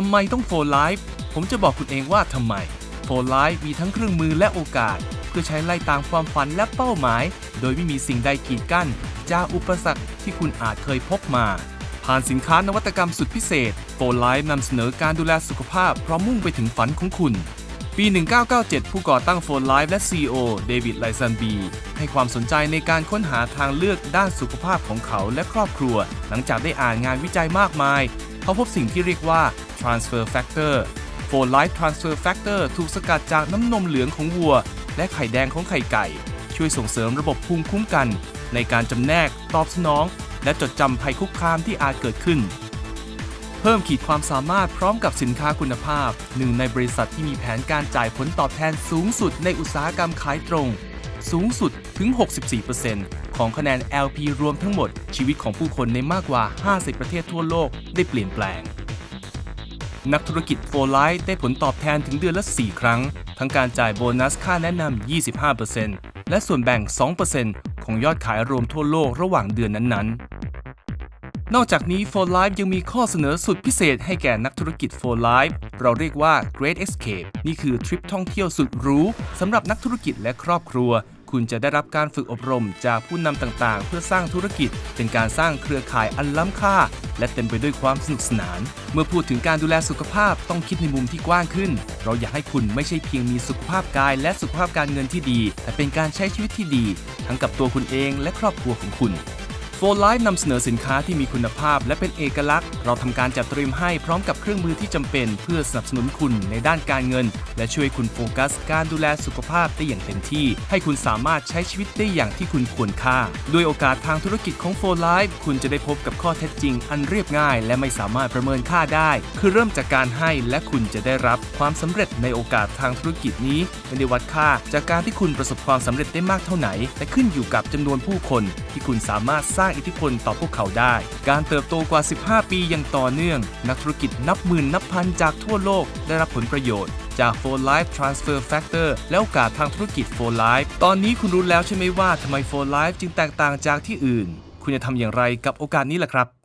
ทำไมต้องโฟนไลฟ์ผมจะบอกคุณเองว่าทำไมโฟนไลฟ์มีทั้งเครื่องมือและโอกาส เพื่อใช้ไล่ตามความฝันและเป้าหมาย โดยไม่มีสิ่งใดกีดกั้นจากอุปสรรคที่คุณอาจเคยพบมา ผ่านสินค้านวัตกรรมสุดพิเศษโฟนไลฟ์นำเสนอการดูแลสุขภาพพร้อมมุ่งไปถึงฝันของคุณปี 1997 ผู้ก่อตั้งโฟนไลฟ์และ CEO เดวิดไลซันบี ให้ความสนใจในการค้นหาทางเลือกด้านสุขภาพของเขาและครอบครัว หลังจากได้อ่านงานวิจัยมากมาย เขาพบสิ่งที่เรียกว่า transfer factor โฟนไลฟ์ transfer factor ถูกสกัดจากน้ำนมเหลืองของวัว และไข่แดงของไข่ไก่ ช่วยส่งเสริมระบบภูมิคุ้มกัน ในการจำแนก ตอบสนอง และจดจำภัยคุกคามที่อาจเกิดขึ้น เพิ่มขีดความสามารถพร้อมกับสินค้าคุณภาพ หนึ่งในบริษัทที่มีแผนการจ่ายผลตอบแทนสูงสุดในอุตสาหกรรมขายตรง สูงสุดถึง 64% ของคะแนน LP รวมทั้งหมด ชีวิตของผู้คนในมากกว่า 50 ประเทศทั่วโลกได้เปลี่ยนแปลง นักธุรกิจโฟไลท์ได้ผลตอบแทนถึงเดือนละ 4 ครั้ง ทั้งการจ่ายโบนัสค่าแนะนำ 25%และส่วนแบ่ง 2%ของยอดขายรวมทั่วโลกระหว่างเดือนนั้นๆนอกจากนี้ For Life ยังมีข้อเสนอสุดพิเศษให้แก่นักธุรกิจ For Life เราเรียกว่า Great Escape นี่คือทริปท่องเที่ยวสุดหรูสำหรับนักธุรกิจและครอบครัว คุณจะได้รับการฝึกอบรมจากผู้นำต่างๆ เพื่อสร้างธุรกิจ เป็นการสร้างเครือข่ายอันล้ำค่า และเต็มไปด้วยความสนุกสนาน เมื่อพูดถึงการดูแลสุขภาพต้องคิดในมุมที่กว้างขึ้น เราอยากให้คุณไม่ใช่เพียงมีสุขภาพกาย และสุขภาพการเงินที่ดี แต่เป็นการใช้ชีวิตที่ดี ทั้งกับตัวคุณเองและครอบครัวของคุณ โฟนไลฟ์นำเสนอสินค้าที่มีคุณภาพและเป็นเอกลักษณ์ เราทำการจัดเตรียมให้พร้อมกับเครื่องมือที่จำเป็นเพื่อสนับสนุนคุณในด้านการเงิน และช่วยคุณโฟกัส การดูแลสุขภาพได้อย่างเต็มที่ ให้คุณสามารถใช้ชีวิตได้อย่างที่คุณควรค่า ด้วยโอกาสทางธุรกิจของโฟนไลฟ์คุณจะได้พบกับข้อเท็จจริง อันเรียบง่าย และไม่สามารถประเมินค่าได้ คือเริ่มจากการให้และคุณจะได้รับความสำเร็จในโอกาสทางธุรกิจนี้ไม่ได้วัดค่า จากการที่คุณประสบความสำเร็จได้มากเท่าไหน แต่ขึ้นอยู่กับจำนวนผู้คนที่คุณสามารถสร้างร้างอิทธิพลต่อพวกเขาได้ การเติบโตกว่า 15 ปีอย่างต่อเนื่อง นักธุรกิจนับหมื่นนับพันจากทั่วโลกได้รับผลประโยชน์จาก For Life Transfer Factor และโอกาสทางธุรกิจ For Life ตอนนี้คุณรู้แล้วใช่ไหมว่าทำไม For Life จึงแตกต่างจากที่อื่น คุณจะทำอย่างไรกับโอกาสนี้ล่ะครับ